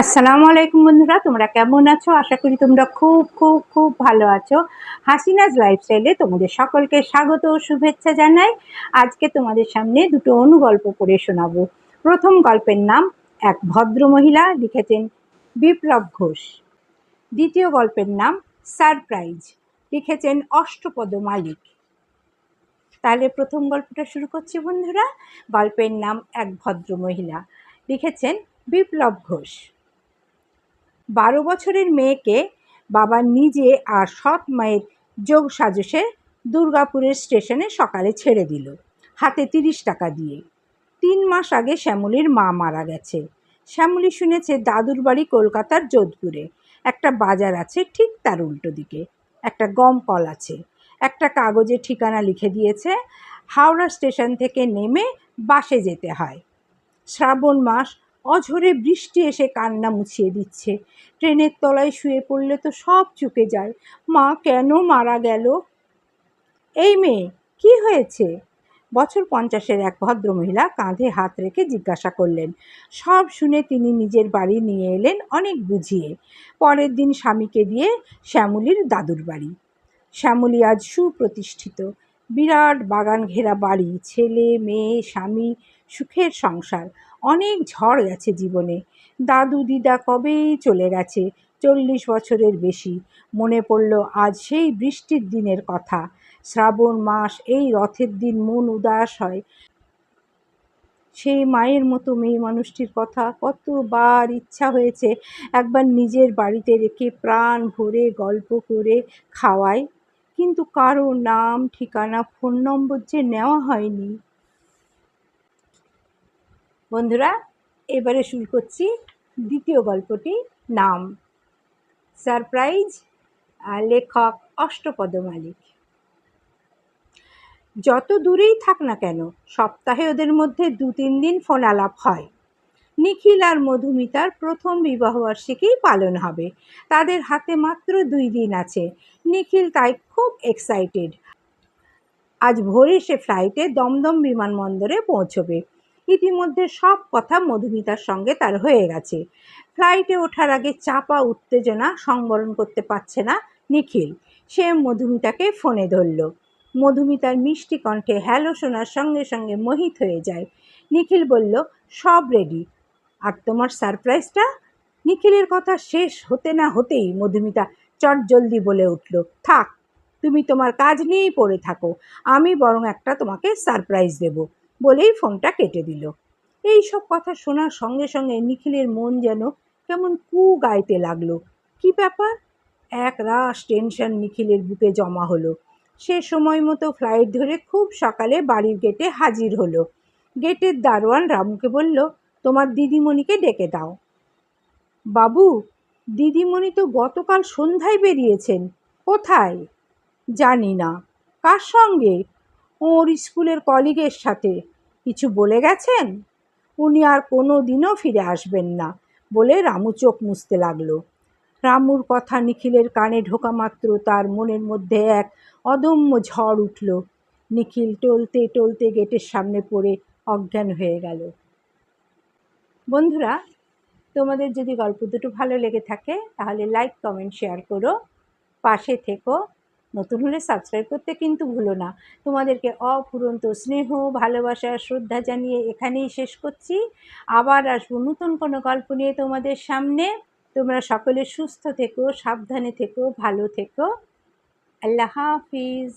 আসসালামু আলাইকুম বন্ধুরা, তোমরা কেমন আছো? আশা করি তোমরা খুব খুব খুব ভালো আছো। হাসিনাজ লাইফস্টাইলে তোমাদের সকলকে স্বাগত ও শুভেচ্ছা জানাই। আজকে তোমাদের সামনে দুটো অনুগল্প পড়ে শোনাবো। প্রথম গল্পের নাম, এক ভদ্র মহিলা লিখেছেন বিপ্লব ঘোষ। দ্বিতীয় গল্পের নাম, সারপ্রাইজ, লিখেছেন অষ্টপদ মালিক। তাহলে প্রথম গল্পটা শুরু করছি বন্ধুরা। গল্পের নাম, এক ভদ্র মহিলা, লিখেছেন বিপ্লব ঘোষ। বারো বছরের মেয়েকে বাবা নিজে আর সৎ মায়ের যোগ সাজসে দুর্গাপুরের স্টেশনে সকালে ছেড়ে দিল, হাতে তিরিশ টাকা দিয়ে। তিন মাস আগে শ্যামলীর মা মারা গেছে। শ্যামলী শুনেছে দাদুর বাড়ি কলকাতার যোধপুরে। একটা বাজার আছে ঠিক তার উল্টো দিকে। একটা গম কল আছে। একটা কাগজে ঠিকানা লিখে দিয়েছে, হাওড়া স্টেশন থেকে নেমে বাসে যেতে হয়। শ্রাবণ মাস অঝরে বৃষ্টি এসে কান্না মুছিয়ে দিচ্ছে। ট্রেনের তলায় শুয়ে পড়লে তো সব চুকে যায়। মা কেন মারা গেল? এই মেয়ে, কি হয়েছে? বছর পঞ্চাশের এক ভদ্রমহিলা কাঁধে হাত রেখে জিজ্ঞাসা করলেন। সব শুনে তিনি নিজের বাড়ি নিয়ে এলেন অনেক বুঝিয়ে। পরের দিন স্বামীকে দিয়ে শ্যামলীর দাদুর বাড়ি। শ্যামলী আজ সুপ্রতিষ্ঠিত। বিরাট বাগান ঘেরা বাড়ি, ছেলে, মেয়ে, স্বামী, সুখের সংসার। অনেক ঝড় গেছে জীবনে। দাদু দিদা কবেই চলে গেছে? চল্লিশ বছরের বেশি। মনে পড়ল আজ সেই বৃষ্টির দিনের কথা। শ্রাবণ মাস, এই রথের দিন মন উদাস হয়। সেই মায়ের মতো মেয়ে মানুষটির কথা কতবার ইচ্ছা হয়েছে একবার নিজের বাড়িতে রেখে প্রাণ ভরে গল্প করে খাওয়াই কিন্তু কারও নাম, ঠিকানা, ফোন নম্বর যে নেওয়া হয়নি। বন্ধুরা, এবারে শুরু করছি দ্বিতীয় গল্পটি নাম। সারপ্রাইজ লেখক অষ্টপদ মালিক। যত দূরেই থাক না কেন, সপ্তাহে ওদের মধ্যে দু তিন দিন ফোন আলাপ হয়। নিখিল আর মধুমিতার প্রথম বিবাহবার্ষিকী পালন হবে। তাদের হাতে মাত্র দুই দিন আছে। নিখিল তাই খুব এক্সাইটেড আজ ভোরে সে ফ্লাইটে দমদম বিমানবন্দরে পৌঁছবে। ইতিমধ্যে সব কথা মধুমিতার সঙ্গে তার হয়ে গেছে। ফ্লাইটে ওঠার আগে চাপা উত্তেজনা সংবরণ করতে পারছে না নিখিল। সে মধুমিতাকে ফোনে ধরল। মধুমিতার মিষ্টি কণ্ঠে হ্যালো শোনার সঙ্গে সঙ্গে মোহিত হয়ে যায়। নিখিল বলল, সব রেডি আর তোমার সারপ্রাইজটা নিখিলের কথা শেষ হতে না হতেই মধুমিতা চট জলদি বলে উঠল, থাক, তুমি তোমার কাজ নিয়েই পড়ে থাকো। আমি বরং একটা তোমাকে সারপ্রাইজ দেব। বলেই ফোনটা কেটে দিল। এই সব কথা শোনার সঙ্গে সঙ্গে নিখিলের মন যেন কেমন কু গাইতে লাগল। কি ব্যাপার? এক রাস টেনশন নিখিলের বুকে জমা হলো। সে সময় মতো ফ্লাইট ধরে খুব সকালে বাড়ির গেটে হাজির হলো। গেটের দারোয়ান রামুকে বলল, তোমার দিদিমণিকে ডেকে দাও। বাবু, দিদিমণি তো গতকাল সন্ধ্যায় বেরিয়েছেন। কোথায়? জানি না। কার সঙ্গে? ওর স্কুলের কলিগের সাথে। কিছু বলে গেছেন? উনি আর কোনো দিনও ফিরে আসবেন না বলে রামু চোখ মুছতে লাগল। রামুর কথা নিখিলের কানে ঢোকা মাত্র তার মনের মধ্যে এক অদম্য ঝড় উঠল। নিখিল টলতে টলতে গেটের সামনে পড়ে অজ্ঞান হয়ে গেল। বন্ধুরা, তোমাদের যদি গল্প দুটো ভালো লেগে থাকে, তাহলে লাইক কমেন্ট শেয়ার করো। পাশে থেকো। নতুন হলে সাবস্ক্রাইব করতে কিন্তু ভুলো না। তোমাদেরকে অফুরন্ত স্নেহ, ভালোবাসা, শ্রদ্ধা জানিয়ে এখানেই শেষ করছি। আবার আসব নতুন কোনো গল্প নিয়ে তোমাদের সামনে। তোমরা সকলে সুস্থ থেকো, সাবধানে থেকো, ভালো থেকো। আল্লাহ হাফিজ।